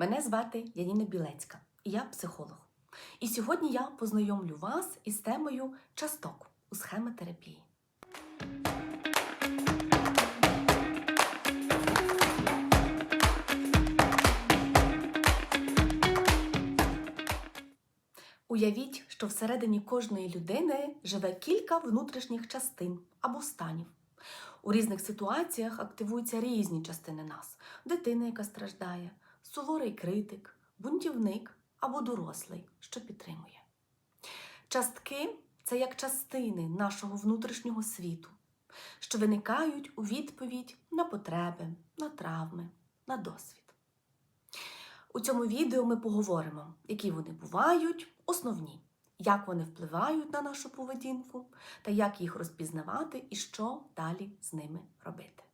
Мене звати Яніна Білецька, і я психолог. І сьогодні я познайомлю вас із темою часток у схемотерапії. Уявіть, що всередині кожної людини живе кілька внутрішніх частин або станів. У різних ситуаціях активуються різні частини нас: дитина, яка страждає, суворий критик, бунтівник або дорослий, що підтримує. Частки це як частини нашого внутрішнього світу, що виникають у відповідь на потреби, на травми, на досвід. У цьому відео ми поговоримо, які вони бувають, основні, як вони впливають на нашу поведінку та як їх розпізнавати і що далі з ними робити.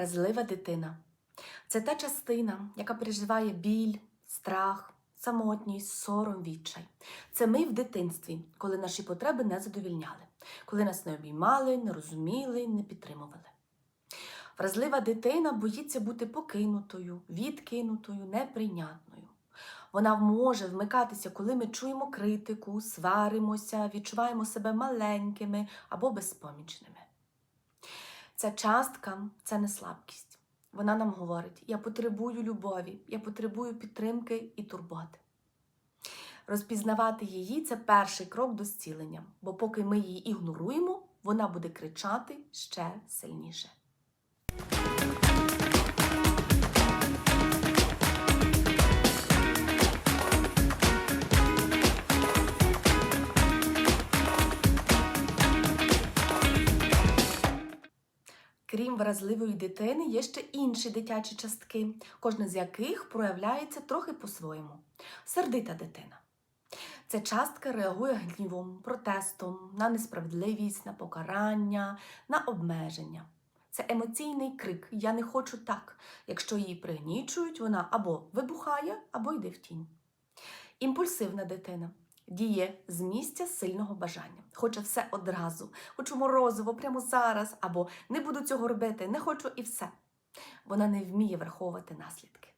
Вразлива дитина це та частина, яка переживає біль, страх, самотність, сором, відчай. Це ми в дитинстві, коли наші потреби не задовільняли, коли нас не обіймали, не розуміли, не підтримували. Вразлива дитина боїться бути покинутою, відкинутою, неприйнятною. Вона може вмикатися, коли ми чуємо критику, сваримося, відчуваємо себе маленькими або безпомічними. Ця частка це не слабкість. Вона нам говорить: я потребую любові, я потребую підтримки і турботи. Розпізнавати її це перший крок до зцілення, бо поки ми її ігноруємо, вона буде кричати ще сильніше. Крім вразливої дитини, є ще інші дитячі частки, кожна з яких проявляється трохи по-своєму. Сердита дитина. Ця частка реагує гнівом, протестом на несправедливість, на покарання, на обмеження. Це емоційний крик Я не хочу так. Якщо її пригнічують, вона або вибухає, або йде в тінь. Імпульсивна дитина діє з місця сильного бажання. Хоче все одразу, хочу морозиво прямо зараз, або не буду цього робити, не хочу і все. Вона не вміє враховувати наслідки.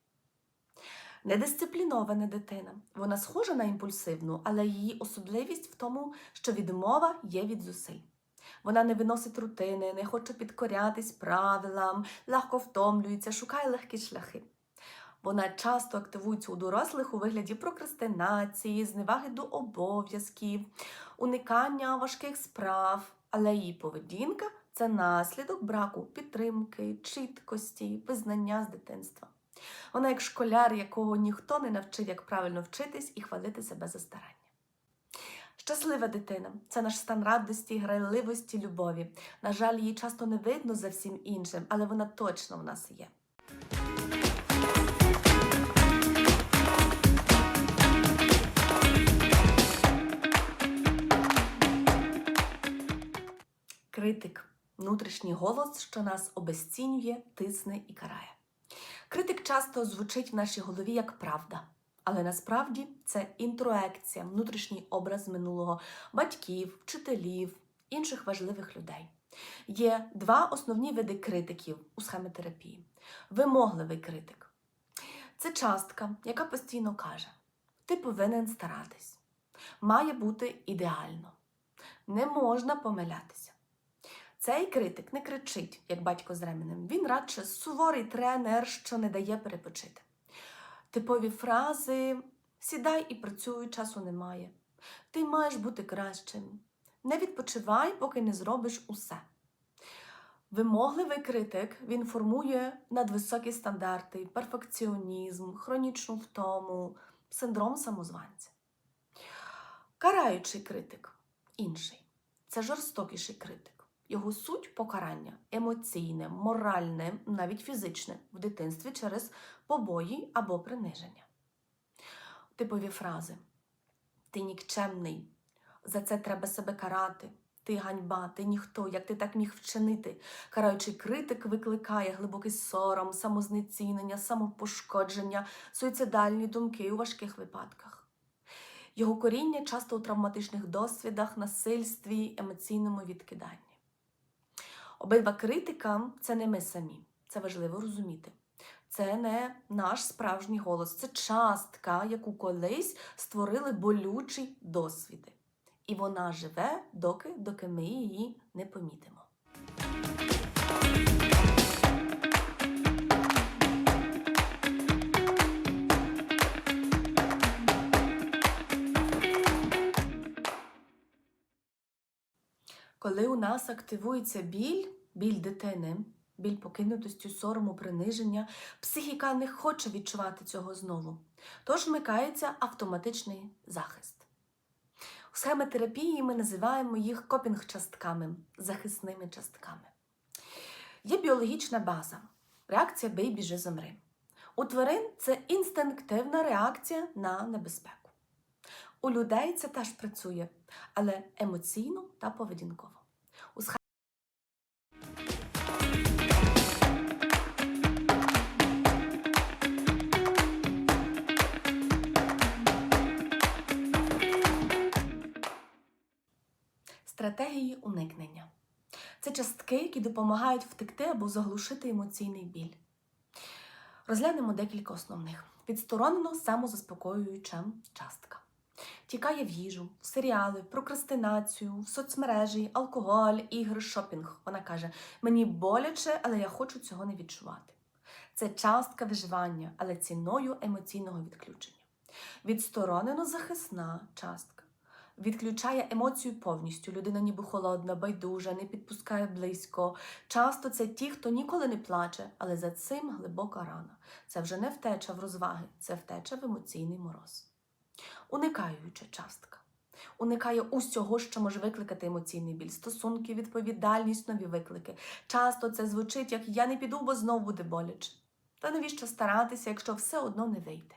Недисциплінована дитина. Вона схожа на імпульсивну, але її особливість в тому, що відмова є від зусиль. Вона не виносить рутини, не хоче підкорятись правилам, легко втомлюється, шукає легкі шляхи. Вона часто активується у дорослих у вигляді прокрастинації, зневаги до обов'язків, уникання важких справ, але її поведінка це наслідок браку підтримки, чіткості, визнання з дитинства. Вона як школяр, якого ніхто не навчив, як правильно вчитись і хвалити себе за старання. Щаслива дитина це наш стан радості, грайливості, любові. На жаль, її часто не видно за всім іншим, але вона точно в нас є. Критик внутрішній голос, що нас обезцінює, тисне і карає. Критик часто звучить в нашій голові як правда, але насправді це інтроекція, внутрішній образ минулого батьків, вчителів, інших важливих людей. Є два основні види критиків у схемотерапії. Вимогливий критик це частка, яка постійно каже: ти повинен старатись, має бути ідеально, не можна помилятися. Цей критик не кричить, як батько з ременем. Він радше суворий тренер, що не дає перепочити. Типові фрази сідай і працюй, часу немає. Ти маєш бути кращим. Не відпочивай, поки не зробиш усе. Вимогливий критик він формує надвисокі стандарти, перфекціонізм, хронічну втому, синдром самозванця. Караючий критик інший. Це жорстокіший критик. Його суть покарання емоційне, моральне, навіть фізичне в дитинстві через побої або приниження. Типові фрази: Ти нікчемний, за це треба себе карати, ти ганьба, ти ніхто, як ти так міг вчинити. Караючий критик викликає глибокий сором, самознецінення, самопошкодження, суїцидальні думки у важких випадках. Його коріння часто у травматичних досвідах, насильстві, емоційному відкиданні. Обидва критика це не ми самі. Це важливо розуміти. Це не наш справжній голос, це частка, яку колись створили болючі досвіди. І вона живе, доки, доки ми її не помітимо. Коли у нас активується біль, біль дитини, біль покинутості, сорому, приниження, психіка не хоче відчувати цього знову. Тож вмикається автоматичний захист. У схемотерапії ми називаємо їх копінг-частками, захисними частками. Є біологічна база, реакція бий, біжи, замри. У тварин це інстинктивна реакція на небезпеку. У людей це теж працює, але емоційно та поведінково. У схем- Стратегії уникнення. Це частки, які допомагають втекти або заглушити емоційний біль. Розглянемо декілька основних. Відсторонено самозаспокоююча частка. Тікає в їжу, в серіали, прокрастинацію, в соцмережі, алкоголь, ігри, шопінг. Вона каже: мені боляче, але я хочу цього не відчувати. Це частка виживання, але ціною емоційного відключення. Відсторонено захисна частка. Відключає емоцію повністю. Людина ніби холодна, байдужа, не підпускає близько. Часто це ті, хто ніколи не плаче, але за цим глибока рана. Це вже не втеча в розваги, це втеча в емоційний мороз. Уникаюча частка. Уникає усього, що може викликати емоційний біль, стосунки, відповідальність, нові виклики. Часто це звучить як я не піду, бо знов буде боляче. Та навіщо старатися, якщо все одно не вийде?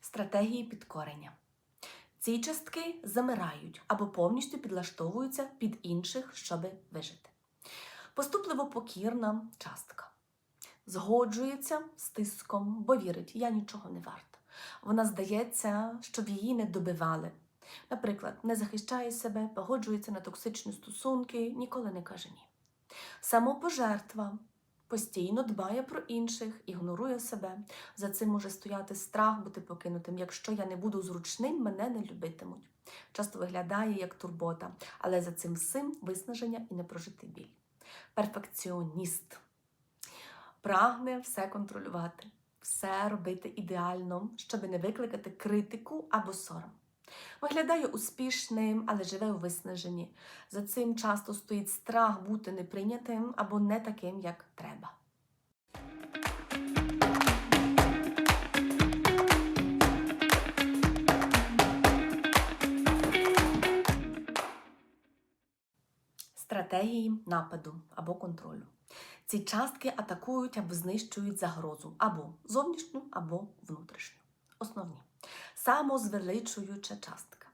Стратегії підкорення. Ці частки замирають або повністю підлаштовуються під інших, щоби вижити. Поступливо покірна частка. Згоджується з тиском, бо вірить, я нічого не варта. Вона здається, щоб її не добивали. Наприклад, не захищає себе, погоджується на токсичні стосунки, ніколи не каже ні. Самопожертва постійно дбає про інших, ігнорує себе. За цим може стояти страх бути покинутим. Якщо я не буду зручним, мене не любитимуть. Часто виглядає як турбота, але за цим всім виснаження і непрожитий біль. Перфекціоніст прагне все контролювати, все робити ідеально, щоб не викликати критику або сором. Виглядає успішним, але живе у виснаженні. За цим часто стоїть страх бути неприйнятим або не таким, як треба. Стратегії нападу або контролю. Ці частки атакують або знищують загрозу або зовнішню, або внутрішню. Основні самозвеличуюча частка.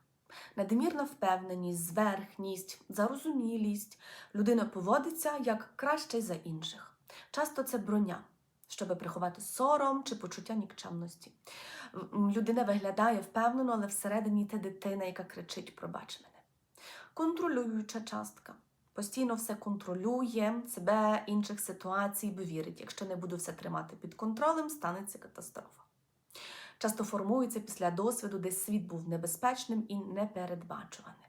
Надмірна впевненість, зверхність, зарозумілість. Людина поводиться як краще за інших. Часто це броня, щоб приховати сором чи почуття нікчемності. Людина виглядає впевнено, але всередині те дитина, яка кричить Пробач мене. Контролююча частка. Постійно все контролює себе, інших ситуацій, бо вірить, якщо не буду все тримати під контролем, станеться катастрофа часто формується після досвіду, де світ був небезпечним і непередбачуваним.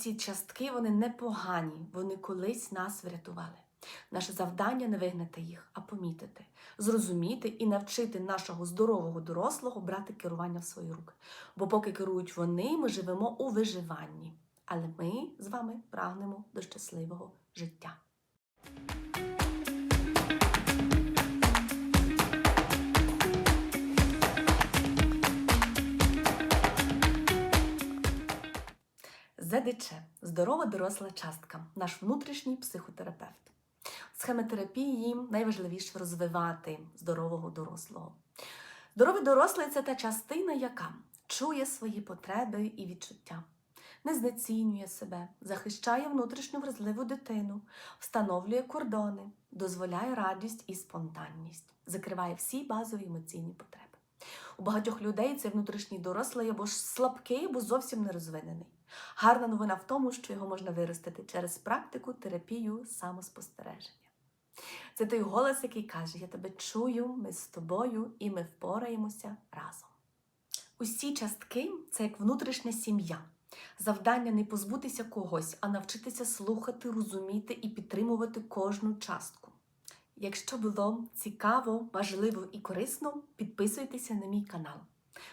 Ці частки вони непогані, вони колись нас врятували. Наше завдання не вигнати їх, а помітити, зрозуміти і навчити нашого здорового дорослого брати керування в свої руки. Бо поки керують вони, ми живемо у виживанні. Але ми з вами прагнемо до щасливого життя. ЗДЧ здорова доросла частка, наш внутрішній психотерапевт. Схеми їм найважливіше розвивати здорового дорослого. Здоровий дорослий це та частина, яка чує свої потреби і відчуття, не знецінює себе, захищає внутрішню вразливу дитину, встановлює кордони, дозволяє радість і спонтанність, закриває всі базові емоційні потреби. У багатьох людей цей внутрішній дорослий або ж слабкий, або зовсім не розвинений. Гарна новина в тому, що його можна виростити через практику, терапію, самоспостереження. Це той голос, який каже: Я тебе чую, ми з тобою і ми впораємося разом. Усі частки це як внутрішня сім'я. Завдання не позбутися когось, а навчитися слухати, розуміти і підтримувати кожну частку. Якщо було цікаво, важливо і корисно, підписуйтеся на мій канал.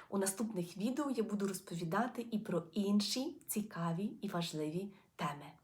У наступних відео я буду розповідати і про інші цікаві і важливі теми.